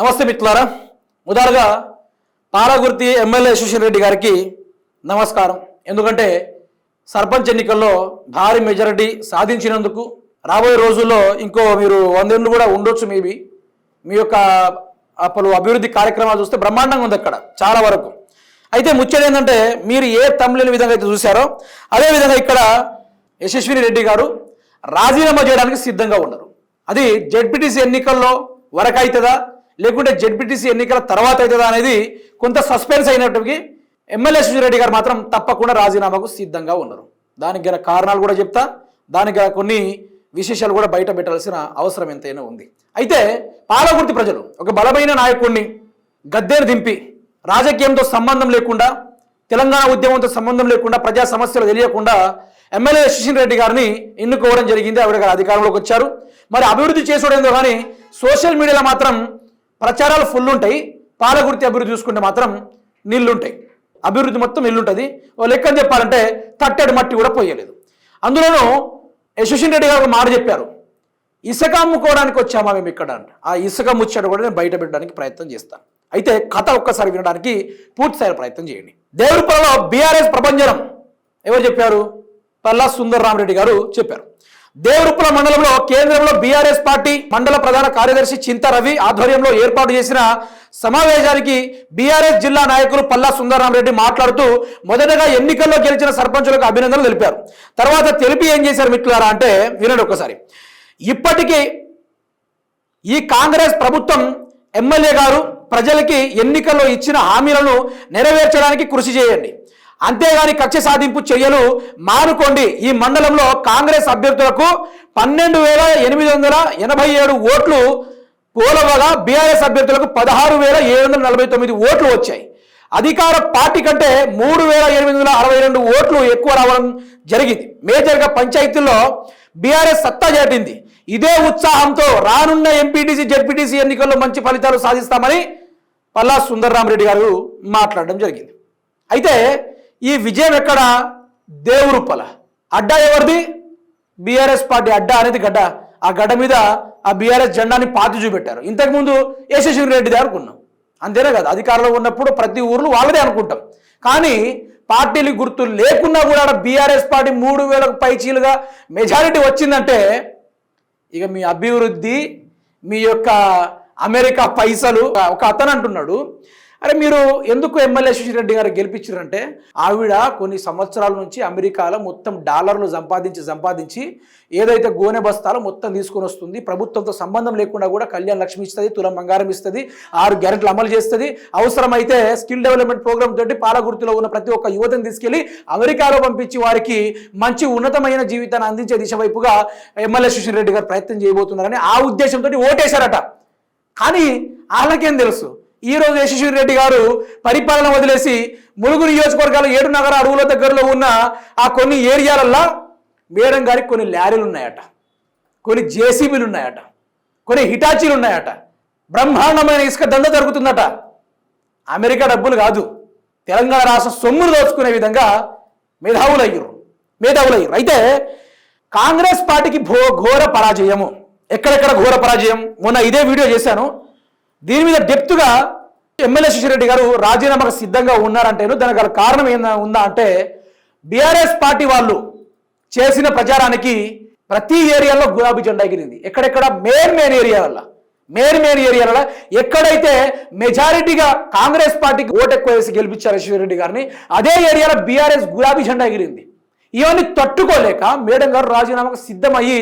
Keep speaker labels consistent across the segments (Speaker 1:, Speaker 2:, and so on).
Speaker 1: నమస్తే మిత్రులారా. మొదలుగా పాలగుర్తి ఎమ్మెల్యే యశస్వి రెడ్డి గారికి నమస్కారం. ఎందుకంటే సర్పంచ్ ఎన్నికల్లో భారీ మెజారిటీ సాధించినందుకు రాబోయే రోజుల్లో ఇంకో మీరు వందేళ్ళు కూడా ఉండొచ్చు మేబీ. మీ యొక్క పలు అభివృద్ధి కార్యక్రమాలు చూస్తే బ్రహ్మాండంగా ఉంది అక్కడ చాలా వరకు. అయితే ముచ్చట ఏంటంటే మీరు ఏ తమిళని విధంగా అయితే చూశారో అదే విధంగా ఇక్కడ యశస్విని రెడ్డి గారు రాజీనామా చేయడానికి సిద్ధంగా ఉన్నారు. అది జడ్పీటీసీ ఎన్నికల్లో వరకు అవుతుందా లేకుంటే జెడ్పీటీసీ ఎన్నికల తర్వాత అవుతుందా అనేది కొంత సస్పెన్స్ అయినప్పటికీ ఎమ్మెల్యే రెడ్డి గారు మాత్రం తప్పకుండా రాజీనామాకు సిద్ధంగా ఉన్నారు. దానికి గల కారణాలు కూడా చెప్తా దానికి గల కొన్ని విశేషాలు కూడా బయట పెట్టాల్సిన అవసరం ఎంతైనా ఉంది. అయితే పాలకుర్తి ప్రజలు ఒక బలమైన నాయకుడిని గద్దెను దింపి రాజకీయంతో సంబంధం లేకుండా తెలంగాణ ఉద్యమంతో సంబంధం లేకుండా ప్రజా సమస్యలు తెలియకుండా ఎమ్మెల్యే శశిన్ రెడ్డి గారిని ఎన్నుకోవడం జరిగింది. ఆవిడ గారు అధికారంలోకి వచ్చారు. మరి అభివృద్ధి చేసుకోవడంతో కానీ సోషల్ మీడియాలో మాత్రం ప్రచారాలు ఫుల్ ఉంటాయి. పాలగుర్తి అభివృద్ధి చూసుకుంటే మాత్రం నీళ్ళుంటాయి అభివృద్ధి మొత్తం ఇల్లుంటుంది ఓ లెక్కని చెప్పాలంటే తట్టెడు మట్టి కూడా పోయలేదు. అందులోనూ యశస్విన్ రెడ్డి గారు మాట చెప్పారు. ఇసుక అమ్ముకోవడానికి వచ్చామా మేము ఇక్కడ అంట. ఆ ఇసుక ముచ్చట కూడా నేను బయట పెట్టడానికి ప్రయత్నం చేస్తాను అయితే కథ ఒక్కసారి వినడానికి పూర్తిస్థాయి ప్రయత్నం చేయండి. దేవుడిపల్లిలో బీఆర్ఎస్ ప్రపంచం ఎవరు చెప్పారు? పల్లా సుందర్ రామరెడ్డి గారు చెప్పారు. దేవరుపుల మండలంలో కేంద్రంలో బీఆర్ఎస్ పార్టీ మండల ప్రధాన కార్యదర్శి చింత రవి ఆధ్వర్యంలో ఏర్పాటు చేసిన సమావేశానికి బీఆర్ఎస్ జిల్లా నాయకులు పల్లా సుందరరామరెడ్డి మాట్లాడుతూ మొదటగా ఎన్నికల్లో గెలిచిన సర్పంచులకు అభినందనలు తెలిపారు. తర్వాత తెలిపి ఏం చేశారు మిట్లారా అంటే వినండి ఒకసారి. ఇప్పటికీ ఈ కాంగ్రెస్ ప్రభుత్వం ఎమ్మెల్యే గారు ప్రజలకి ఎన్నికల్లో ఇచ్చిన హామీలను నెరవేర్చడానికి కృషి చేయండి. అంతేగాని కక్ష సాధింపు చర్యలు మానుకోండి. ఈ మండలంలో కాంగ్రెస్ అభ్యర్థులకు పన్నెండు వేల ఎనిమిది వందల ఎనభై ఏడు ఓట్లు పోలవగా బీఆర్ఎస్ అభ్యర్థులకు పదహారు వేల ఏడు వందల నలభై తొమ్మిది ఓట్లు వచ్చాయి. అధికార పార్టీ కంటే మూడు వేల ఎనిమిది వందల అరవై రెండు ఓట్లు ఎక్కువ రావడం జరిగింది. మేజర్గా పంచాయతీల్లో బీఆర్ఎస్ సత్తా చాటింది. ఇదే ఉత్సాహంతో రానున్న ఎంపీటీసీ జెడ్పీటీసీ ఎన్నికల్లో మంచి ఫలితాలు సాధిస్తామని పల్లా సుందర్రామరెడ్డి గారు మాట్లాడడం జరిగింది. అయితే ఈ విజయం ఎక్కడ? దేవురుప్పల అడ్డా ఎవరిది? బీఆర్ఎస్ పార్టీ అడ్డా అనేది గడ్డ. ఆ గడ్డ మీద ఆ బీఆర్ఎస్ జెండాని పాతి చూపెట్టారు. ఇంతకుముందు యశస్వి రెడ్డిది అనుకున్నాం. అంతేనే కదా అధికారంలో ఉన్నప్పుడు ప్రతి ఊర్లో వాళ్ళదే అనుకుంటాం. కానీ పార్టీలు గుర్తు లేకున్నా కూడా బీఆర్ఎస్ పార్టీ మూడు వేలకు పైచీలుగా మెజారిటీ వచ్చిందంటే ఇక మీ అభివృద్ధి మీ యొక్క అమెరికా పైసలు ఒక అతను అంటున్నాడు అరే మీరు ఎందుకు ఎమ్మెల్యే శశిరెడ్డి గారు గెలిపించారంటే ఆవిడ కొన్ని సంవత్సరాల నుంచి అమెరికాలో మొత్తం డాలర్లు సంపాదించి సంపాదించి ఏదైతే గోనె బస్తాలో మొత్తం తీసుకొని వస్తుంది ప్రభుత్వంతో సంబంధం లేకుండా కూడా కళ్యాణ్ లక్ష్మి ఇస్తుంది తులం బంగారం ఇస్తుంది ఆరు గ్యారెంట్లు అమలు చేస్తుంది. అవసరమైతే స్కిల్ డెవలప్మెంట్ ప్రోగ్రామ్ తోటి పాలగుర్తిలో ఉన్న ప్రతి ఒక్క యువతను తీసుకెళ్ళి అమెరికాలో పంపించి వారికి మంచి ఉన్నతమైన జీవితాన్ని అందించే దిశ వైపుగా ఎమ్మెల్యే రెడ్డి గారు ప్రయత్నం చేయబోతున్నారని ఆ ఉద్దేశంతో ఓటేశారట. కానీ వాళ్ళకేం తెలుసు? ఈ రోజు యశస్వి రెడ్డి గారు పరిపాలన వదిలేసి ములుగు నియోజకవర్గాల ఏడు నగర అడవుల దగ్గరలో ఉన్న ఆ కొన్ని ఏరియాలల్లో మేడం గారికి కొన్ని లారీలు ఉన్నాయట. కొన్ని జేసీబీలు ఉన్నాయట. కొన్ని హిటాచీలు ఉన్నాయట. బ్రహ్మాండమైన ఇసుక దంద జరుగుతుందట. అమెరికా డబ్బులు కాదు. తెలంగాణ రాష్ట్ర సొమ్ములు దోచుకునే విధంగా మేధావులు అయ్యారు మేధావులు అయ్యారు అయితే కాంగ్రెస్ పార్టీకి భో ఘోర పరాజయము. ఎక్కడెక్కడ ఘోర పరాజయం? మొన్న ఇదే వీడియో చేశాను. దీని మీద డెప్త్గా ఎమ్మెల్యే శిశిరెడ్డి గారు రాజీనామాకు సిద్ధంగా ఉన్నారంటేను దానికి గల కారణం ఏందా ఉందా అంటే బీఆర్ఎస్ పార్టీ వాళ్ళు చేసిన ప్రచారానికి ప్రతి ఏరియాలో గులాబీ జెండా ఎగిరింది. ఎక్కడెక్కడ? మెయిన్ మెయిన్ ఏరియాలలో మెయిన్ మెయిన్ ఏరియాలలో ఎక్కడైతే మెజారిటీగా కాంగ్రెస్ పార్టీకి ఓటు ఎక్కువ వేసి గెలిపించారు శివరెడ్డి గారిని అదే ఏరియాలో బీఆర్ఎస్ గులాబీ జెండా ఎగిరింది. ఇవన్నీ తట్టుకోలేక మేడం గారు రాజీనామాకు సిద్ధమయ్యి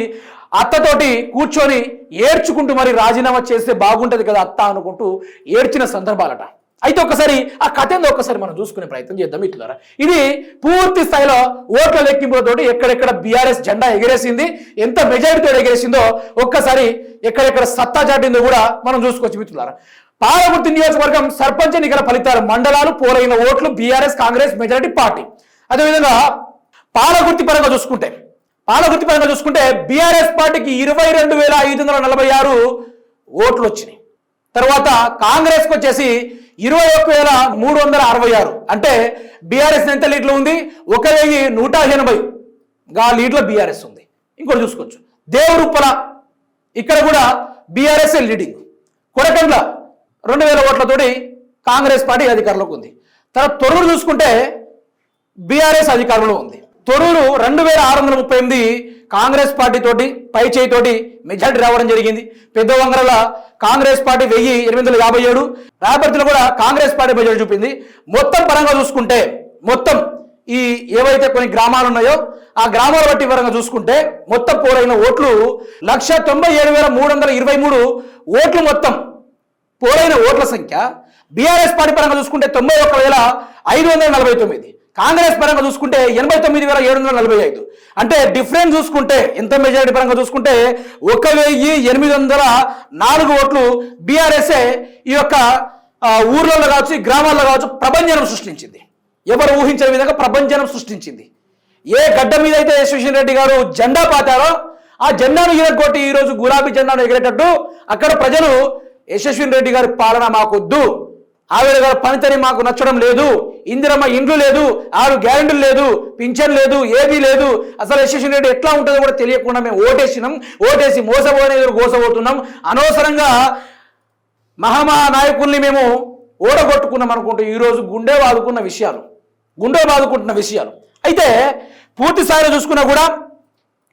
Speaker 1: అత్తతోటి కూర్చొని ఏడ్చుకుంటూ మరి రాజీనామా చేస్తే బాగుంటుంది కదా అత్త అనుకుంటూ ఏడ్చిన సందర్భాలట. అయితే ఒకసారి ఆ కథ ఏందో ఒకసారి మనం చూసుకునే ప్రయత్నం చేద్దాం ఇట్లా ఇది పూర్తి స్థాయిలో ఓట్ల లెక్కింపులతోటి ఎక్కడెక్కడ బీఆర్ఎస్ జెండా ఎగిరేసింది ఎంత మెజారిటీతో ఎగిరేసిందో ఒక్కసారి ఎక్కడెక్కడ సత్తా చాటిందో కూడా మనం చూసుకోవచ్చు మిత్రులారా. పాలగుర్తి నియోజకవర్గం సర్పంచ్ ఎన్నికల ఫలితాలు మండలాలు పోలైన ఓట్లు బీఆర్ఎస్ కాంగ్రెస్ మెజారిటీ పార్టీ. అదేవిధంగా పాలగుర్తి పరంగా చూసుకుంటే పాలగుర్తి పరంగా చూసుకుంటే బీఆర్ఎస్ పార్టీకి ఇరవై రెండు వేల ఐదు వందల నలభై ఆరు ఓట్లు వచ్చినాయి. తర్వాత కాంగ్రెస్కి వచ్చేసి ఇరవై ఒక్క వేల మూడు వందల అరవై ఆరు. అంటే బీఆర్ఎస్ ఎంత లీడ్లో ఉంది? ఒక వెయ్యి నూట ఎనభై గా లీడ్లో బీఆర్ఎస్ ఉంది. ఇంకోటి చూసుకోవచ్చు. దేవరుప్పల ఇక్కడ కూడా బీఆర్ఎస్ లీడింగ్. కొడకండ్ల రెండు వేల ఓట్లతోటి కాంగ్రెస్ పార్టీ అధికారంలోకి ఉంది. తర్వాత తొర్రూరు చూసుకుంటే బీఆర్ఎస్ అధికారంలో ఉంది. తొరూరు రెండు వేల ఆరు వందల ముప్పై ఎనిమిది కాంగ్రెస్ పార్టీ తోటి పై చేయి తోటి మెజార్టీ రావడం జరిగింది. పెద్ద వంగరల కాంగ్రెస్ పార్టీ వెయ్యి ఎనిమిది వందల యాభై ఏడు రాయపర్తిలో కూడా కాంగ్రెస్ పార్టీ మెజార్టీ చూపింది. మొత్తం పరంగా చూసుకుంటే మొత్తం ఈ ఏవైతే కొన్ని గ్రామాలు ఉన్నాయో ఆ గ్రామాల బట్టి పరంగా చూసుకుంటే మొత్తం పోలైన ఓట్లు లక్ష తొంభై ఏడు వేల మూడు వందల ఇరవై మూడు ఓట్లు మొత్తం. పోరైన ఓట్ల సంఖ్య బీఆర్ఎస్ పార్టీ పరంగా చూసుకుంటే తొంభై ఒక్క వేల ఐదు వందల నలభై తొమ్మిది. కాంగ్రెస్ పరంగా చూసుకుంటే ఎనభై తొమ్మిది వేల ఏడు వందల నలభై ఐదు. అంటే డిఫరెన్స్ చూసుకుంటే ఎంత మెజారిటీ పరంగా చూసుకుంటే ఒక వెయ్యి ఎనిమిది వందల నాలుగు ఓట్లు బీఆర్ఎస్ఏ ఈ యొక్క ఊర్లలో కావచ్చు గ్రామాల్లో కావచ్చు ప్రభంజనం సృష్టించింది. ఎవరు ఊహించని విధంగా ప్రభంజనం సృష్టించింది. ఏ గడ్డ మీద అయితే యశ్వశన్ రెడ్డి గారు జెండా పాతారో ఆ జెండాను ఎగరగొట్టి ఈరోజు గులాబీ జెండాను ఎగిరేటట్టు అక్కడ ప్రజలు యశస్విని రెడ్డి గారి పాలన మాకొద్దు. ఆవిడ గారి పనితని మాకు నచ్చడం లేదు ఇందిరమ్మ ఇండ్లు లేదు ఆరు గ్యారెంటీలు లేదు పింఛన్ లేదు ఏదీ లేదు. అసలు యశస్విని రెడ్డి ఎట్లా ఉంటుందో కూడా తెలియకుండా మేము ఓటేసినాం ఓటేసి మోసపోయిన గోసపోతున్నాం. అనవసరంగా మహామహా నాయకుల్ని మేము ఓడగొట్టుకున్నాం అనుకుంటూ ఈరోజు గుండె బాదుకున్న విషయాలు గుండె బాదుకుంటున్న విషయాలు. అయితే పూర్తి స్థాయిలో చూసుకున్నా కూడా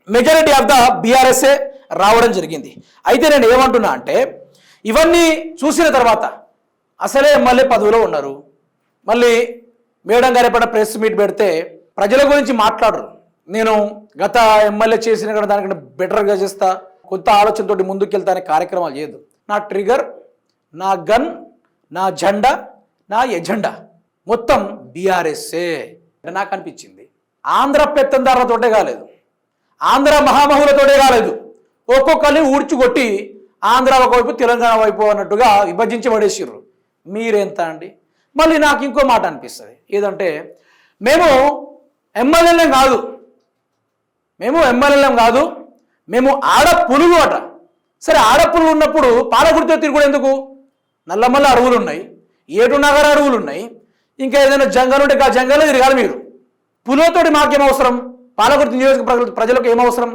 Speaker 1: మెజారిటీ ఆఫ్ ద బీఆర్ఎస్ఏ రావడం జరిగింది. అయితే నేను ఏమంటున్నా అంటే ఇవన్నీ చూసిన తర్వాత అసలే ఎమ్మెల్యే పదవిలో ఉన్నారు. మళ్ళీ మేడం గారు ఎప్పుడైనా ప్రెస్ మీట్ పెడితే ప్రజల గురించి మాట్లాడరు. నేను గత ఎమ్మెల్యే చేసిన కూడా దానికంటే బెటర్గా చేస్తా కొత్త ఆలోచనతోటి ముందుకెళ్తా అనే కార్యక్రమాలు చేయదు నా ట్రిగర్ నా గన్ నా జెండా నా ఎజెండా మొత్తం బీఆర్ఎస్ఏ. నాకు అనిపించింది. ఆంధ్ర పెత్తందారులతోటే కాలేదు. ఆంధ్ర మహామహులతోటే కాలేదు. ఒక్కొక్కరిని ఊడ్చుకొట్టి ఆంధ్ర ఒకవైపు తెలంగాణ వైపు అన్నట్టుగా విభజించి పడేసిర్రు. మీరెంత అండి? మళ్ళీ నాకు ఇంకో మాట అనిపిస్తుంది. ఏదంటే మేము ఎమ్మెల్యేలం కాదు. మేము ఎమ్మెల్యేలం కాదు. మేము ఆడ పులుగు అట. సరే ఆడ పులుగు ఉన్నప్పుడు పాలకుడితో తిరుగుడు ఎందుకు? నల్లమల్ల అడవులు ఉన్నాయి ఏటు నగర అడవులు ఉన్నాయి ఇంకా ఏదైనా జంగల్ ఉంటే ఆ జంగల్లో తిరగాలి మీరు. పులులతోటి మాకేం అవసరం? పాలకుర్తి నియోజక ప్రజలు ప్రజలకు ఏం అవసరం?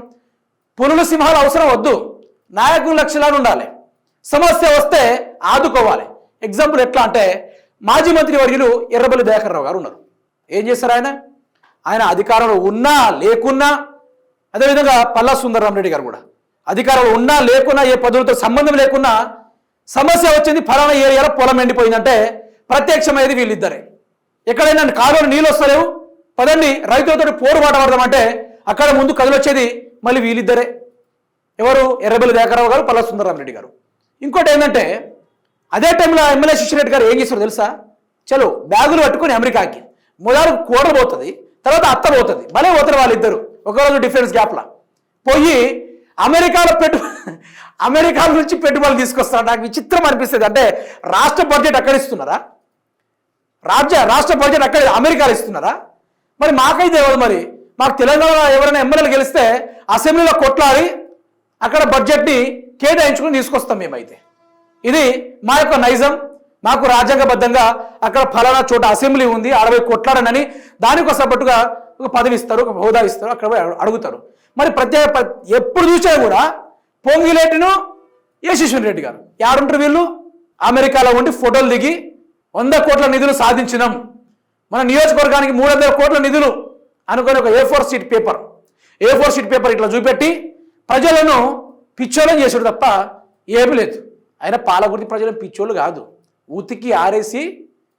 Speaker 1: పులులు సింహాలు అవసరం వద్దు. నాయకులు లక్ష్యాలు ఉండాలి. సమస్య వస్తే ఆదుకోవాలి. ఎగ్జాంపుల్ ఎట్లా అంటే మాజీ మంత్రి వర్యులు ఎర్రబల్లి దయాకర్రావు గారు ఉన్నారు. ఏం చేస్తారు ఆయన? ఆయన అధికారంలో ఉన్నా లేకున్నా అదేవిధంగా పల్లా సుందరరామరెడ్డి గారు కూడా అధికారంలో ఉన్నా లేకున్నా ఏ పదవులతో సంబంధం లేకున్నా సమస్య వచ్చింది ఫలానా ఏరియాలో పొలం ఎండిపోయిందంటే ప్రత్యక్షమైనది వీళ్ళిద్దరే. ఎక్కడైనా కాలువలు నీళ్ళు వస్తలేవు. పదండి రైతులతో పోరుబాట పడదామంటే అక్కడ ముందు కదిలొచ్చేది మళ్ళీ వీళ్ళిద్దరే. ఎవరు? ఎర్రబెల్లి దేకరావు గారు పల్లా సుందరరామరెడ్డి గారు. ఇంకోటి ఏంటంటే అదే టైంలో ఎమ్మెల్యే శిష్యరెడ్డి గారు ఏం చేశారు తెలుసా? చలో బ్యాగులు పట్టుకొని అమెరికాకి. మొదలు కూడలు పోతుంది తర్వాత అత్త పోతుంది. భలే పోతారు వాళ్ళిద్దరు. ఒకరోజు డిఫరెన్స్ గ్యాప్లా. పోయి అమెరికాలో పెట్టు అమెరికా నుంచి పెట్టుబడులు తీసుకొస్తారు? నాకు విచిత్రం అనిపిస్తుంది. అంటే రాష్ట్ర బడ్జెట్ అక్కడ ఇస్తున్నారా? రాజ్య రాష్ట్ర బడ్జెట్ అక్కడ అమెరికాలో ఇస్తున్నారా? మరి మాకైతే ఎవరు మరి? మాకు తెలంగాణలో ఎవరైనా ఎమ్మెల్యేలు గెలిస్తే అసెంబ్లీలో కొట్లాడి అక్కడ బడ్జెట్ని కేటాయించుకుని తీసుకొస్తాం మేమైతే. ఇది మా యొక్క నైజం. మాకు రాజ్యాంగబద్ధంగా అక్కడ ఫలానా చోట అసెంబ్లీ ఉంది అరవై కొట్లాడనని దానికోసం పట్టుగా ఒక పదవి ఇస్తారు ఒక హోదా ఇస్తారు అక్కడ అడుగుతారు. మరి ప్రత్యేక ఎప్పుడు చూసినా కూడా పొంగిలేటిను యశస్విని రెడ్డి గారు. యాడుంటారు వీళ్ళు? అమెరికాలో ఉండి ఫోటోలు దిగి వంద కోట్ల నిధులు సాధించినాం. మన నియోజకవర్గానికి మూడు వందల కోట్ల నిధులు అనుకుని ఒక A four sheet paper A four sheet paper ఇట్లా చూపెట్టి ప్రజలను పిచ్చోళం చేసాడు తప్ప ఏమీ లేదు. ఆయన పాలకుర్తి ప్రజలు పిచ్చోళ్ళు కాదు. ఉతికి ఆరేసి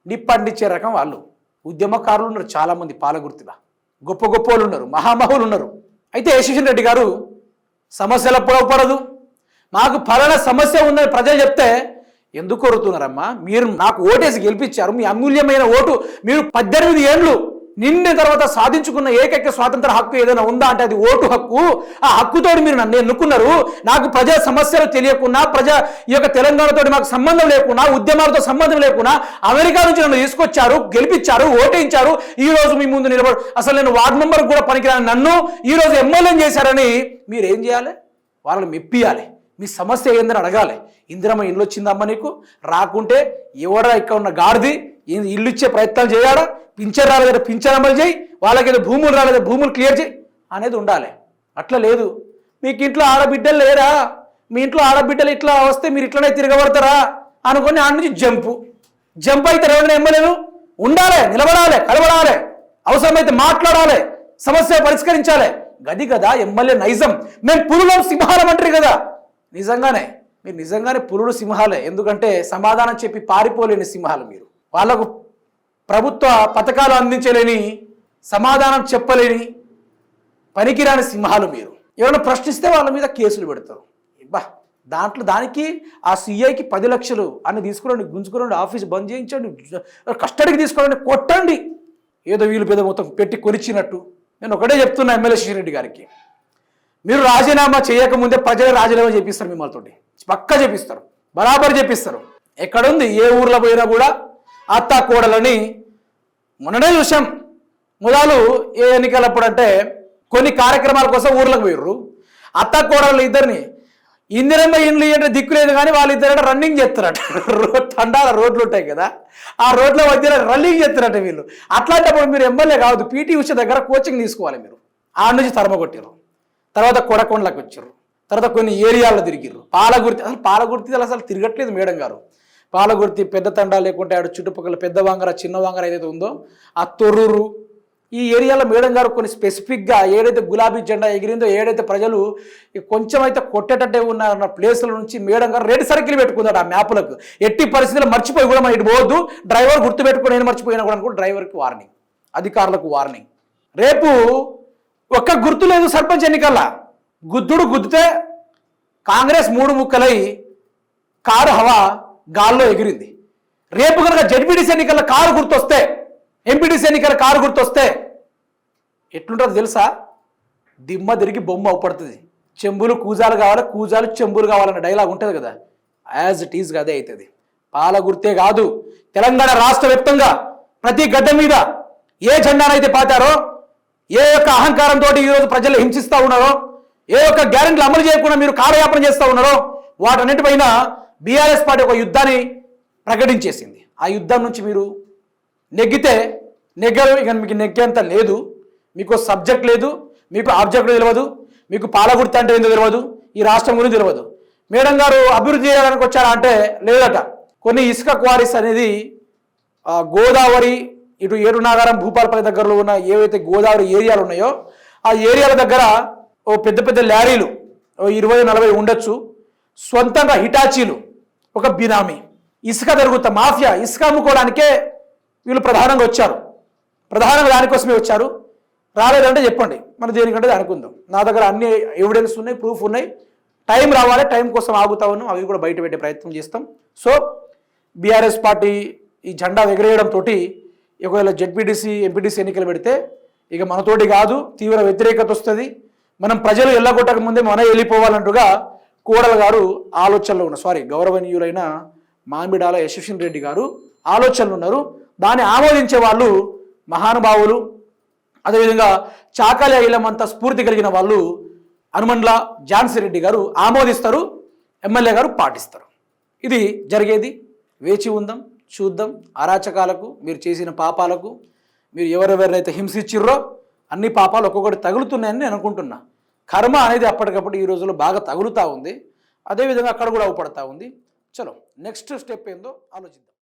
Speaker 1: నిప్పండించే రకం వాళ్ళు. ఉద్యమకారులు ఉన్నారు చాలామంది పాలగుర్తిలో గొప్ప గొప్ప వాళ్ళు ఉన్నారు మహామహులు ఉన్నారు. అయితే యశస్విని రెడ్డి గారు సమస్యల పొడవపడదు మాకు ఫలానా సమస్య ఉందని ప్రజలు చెప్తే ఎందుకు కోరుతున్నారమ్మా మీరు నాకు ఓటేసి గెలిపించారు. మీ అమూల్యమైన ఓటు మీరు పద్దెనిమిది ఏళ్ళు నిండిన తర్వాత సాధించుకున్న ఏకైక స్వాతంత్ర హక్కు ఏదైనా ఉందా అంటే అది ఓటు హక్కు. ఆ హక్కుతో మీరు నన్ను ఎన్నుకున్నారు. నాకు ప్రజా సమస్యలు తెలియకుండా ప్రజా ఈ యొక్క తెలంగాణతో మాకు సంబంధం లేకుండా ఉద్యమాలతో సంబంధం లేకుండా అమెరికా నుంచి నన్ను తీసుకొచ్చారు గెలిపించారు ఓటేయించారు. ఈ రోజు మీ ముందు నిలబడు అసలు నేను వార్డు మెంబర్ కూడా పనికిరాని నన్ను ఈ రోజు ఎమ్మెల్యేం చేశారని మీరు ఏం చేయాలి? వాళ్ళని మెప్పియాలి. మీ సమస్య ఏందని అడగాలి. ఇందిరమ్మ ఇల్లు వచ్చిందమ్మ నీకు? రాకుంటే ఎవరా ఇక్కడ ఉన్న గాడిది? ఇల్లు ఇచ్చే ప్రయత్నాలు చేయాలా? పింఛన్ రాలేదా పింఛన్ అమలు చేయి వాళ్ళకి భూములు రాలేదా భూములు క్లియర్ చేయి అనేది ఉండాలి. అట్లా లేదు. మీకు ఇంట్లో ఆడబిడ్డలు లేరా? మీ ఇంట్లో ఆడబిడ్డలు ఇట్లా వస్తే మీరు ఇట్లనే తిరగబడతారా? అనుకుని ఆడ నుంచి జంపు. జంప్ అయితే ఎవరైనా ఎమ్మెల్యేలు ఉండాలి నిలబడాలి కలబడాలి అవసరమైతే మాట్లాడాలి సమస్య పరిష్కరించాలి. గది కదా ఎమ్మెల్యే నైజం. మేము పులులం సింహాలం అంటారు కదా. నిజంగానే మీరు నిజంగానే పులుడు సింహాలే. ఎందుకంటే సమాధానం చెప్పి పారిపోలేని సింహాలు మీరు. వాళ్ళకు ప్రభుత్వ పథకాలు అందించలేని సమాధానం చెప్పలేని పనికిరాని సింహాలు మీరు. ఎవరైనా ప్రశ్నిస్తే వాళ్ళ మీద కేసులు పెడతారు. బా దాంట్లో దానికి ఆ సీఐకి పది లక్షలు అని తీసుకురండి గుంజుకురండి ఆఫీస్ బంద్ చేయించండి కస్టడీకి తీసుకురండి కొట్టండి. ఏదో వీలు పెద్ద మొత్తం పెట్టి కొనిచ్చినట్టు నేను ఒకటే చెప్తున్నా ఎమ్మెల్యే శ్రీరెడ్డి గారికి. మీరు రాజీనామా చేయకముందే ప్రజలు రాజీనామా చేపిస్తారు మిమ్మల్ని పక్కా చేపిస్తారు. బరాబర్ చేపిస్తారు. ఎక్కడుంది? ఏ ఊర్లో పోయినా కూడా అత్త కోడలని మొన్ననే చూసాం ముదాలు ఏ ఎన్నికలప్పుడు అంటే కొన్ని కార్యక్రమాల కోసం ఊర్లకు పోయిర్రు. అత్త కోడలు ఇద్దరిని ఇందిరమ్మ ఇండ్లు అంటే దిక్కు లేదు కానీ వాళ్ళిద్దరు రన్నింగ్ చేస్తారట. రోడ్ తండాల రోడ్లు ఉంటాయి కదా. ఆ రోడ్ల మధ్యలో రన్నింగ్ చేస్తారట వీళ్ళు. అట్లాంటప్పుడు మీరు ఎమ్మెల్యే కావద్దు. పీటీ ఉష దగ్గర కోచింగ్ తీసుకోవాలి మీరు. ఆ నుంచి తరమగొట్టారు తర్వాత కొడకొండలకు వచ్చారు తర్వాత కొన్ని ఏరియాల్లో తిరిగిర్రు. పాలగుర్తి అసలు పాలగుర్తి అసలు తిరగట్లేదు మేడం గారు. పాలగుర్తి పెద్ద తండా లేకుంటే ఆడ చుట్టుపక్కల పెద్ద వాంగర చిన్న వాంగర ఏదైతే ఉందో ఆ తొర్రూరు ఈ ఏరియాలో మేడం గారు కొన్ని స్పెసిఫిక్గా ఏడైతే గులాబీ జెండా ఎగిరిందో ఏడైతే ప్రజలు కొంచెం అయితే కొట్టేటట్టే ఉన్న ప్లేసుల నుంచి మేడం గారు రెడ్ సర్కిల్ పెట్టుకుందాడు ఆ మ్యాప్లకు ఎట్టి పరిస్థితుల్లో మర్చిపోయి కూడా మనం ఇటు పోవద్దు. డ్రైవర్ గుర్తు పెట్టుకుని నేను మర్చిపోయినా కూడా అనుకో డ్రైవర్కి వార్నింగ్ అధికారులకు వార్నింగ్ రేపు ఒక్క గుర్తు లేదు సర్పంచ్ ఎన్నికల్లా. గుద్దుడు గుద్దితే కాంగ్రెస్ మూడు ముక్కలై కారు హవా గాల్లో ఎగిరింది. రేపు కనుక జడ్పీటీసీ ఎన్నికల కారు గుర్తొస్తే ఎంపీటీసీ ఎన్నికల కారు గుర్తొస్తే ఎట్లుంటుందో తెలుసా? దిమ్మ తిరిగి బొమ్మ అవుపడుతుంది. చెంబులు కూజాలు కావాలి కూజాలు చెంబులు కావాలన్న డైలాగ్ ఉంటుంది కదా. యాజ్ ఇట్ ఈజ్గా అదే అవుతుంది పాల గుర్తే కాదు. తెలంగాణ రాష్ట్ర వ్యాప్తంగా ప్రతి గడ్డ మీద ఏ జెండానైతే పాతారో ఏ యొక్క అహంకారంతో ఈరోజు ప్రజలు హింసిస్తూ ఉన్నారో ఏ యొక్క గ్యారెంటీలు అమలు చేయకుండా మీరు కాలయాపన చేస్తూ ఉన్నారో వాటన్నిటిపైన బీఆర్ఎస్ పార్టీ ఒక యుద్ధాన్ని ప్రకటించేసింది. ఆ యుద్ధం నుంచి మీరు నెగ్గితే నెగ్గరు ఇక మీకు నెగ్గేంత లేదు. మీకు సబ్జెక్ట్ లేదు మీకు ఆబ్జెక్ట్ తెలియదు మీకు పాలగుర్తి అంటే ఏందో తెలియదు ఈ రాష్ట్రం గురించి తెలియదు మేడం గారు అభివృద్ధి చేయడానికి వచ్చారా అంటే లేదట. కొన్ని ఇసుక క్వారీస్ అనేది గోదావరి ఇటు ఏరునాగారం భూపాలపల్లి దగ్గరలో ఉన్న ఏవైతే గోదావరి ఏరియాలు ఉన్నాయో ఆ ఏరియాల దగ్గర ఓ పెద్ద పెద్ద లారీలు ఓ ఇరవై నలభై ఉండొచ్చు. సొంతంగా హిటాచీలు ఒక బినామీ. ఇసుక దొరుకుతా మాఫియా ఇసుక అమ్ముకోవడానికే వీళ్ళు ప్రధానంగా వచ్చారు. ప్రధానంగా దానికోసమే వచ్చారు. రాలేదంటే చెప్పండి. మనం దేనికంటే అనుకుందాం నా దగ్గర అన్ని ఎవిడెన్స్ ఉన్నాయి ప్రూఫ్ ఉన్నాయి. టైం రావాలి టైం కోసం ఆగుతా ఉన్నాం. అవి కూడా బయట పెట్టే ప్రయత్నం చేస్తాం. సో బీఆర్ఎస్ పార్టీ ఈ జెండా ఎగరేయడంతో ఒకవేళ జెడ్పీటీసీ ఎంపీటీసీ ఎన్నికలు పెడితే ఇక మనతోటి కాదు తీవ్ర వ్యతిరేకత వస్తుంది. మనం ప్రజలు ఎల్లగొట్టక ముందే మన వెళ్ళిపోవాలంటుగా కోడల గారు ఆలోచనలో ఉన్నారు. సారీ గౌరవనీయులైన మామిడాల యశస్విన్ రెడ్డి గారు ఆలోచనలు ఉన్నారు. దాన్ని ఆమోదించే వాళ్ళు మహానుభావులు అదేవిధంగా చాకలి ఐలమంత స్ఫూర్తి కలిగిన వాళ్ళు హనుమండ్ల ఝాన్సీ రెడ్డి గారు ఆమోదిస్తారు ఎమ్మెల్యే గారు పాటిస్తారు. ఇది జరిగేది. వేచి ఉందాం చూద్దాం. అరాచకాలకు మీరు చేసిన పాపాలకు మీరు ఎవరెవరినైతే హింసించిర్రో అన్ని పాపాలు ఒక్కొక్కటి తగులుతున్నాయని నేను అనుకుంటున్నా. కర్మ అనేది అప్పటికప్పుడు ఈ రోజుల్లో బాగా తగులుతూ ఉంది. అదేవిధంగా అక్కడ కూడా అవపడతా ఉంది. చలో నెక్స్ట్ స్టెప్ ఏందో ఆలోచిద్దాం.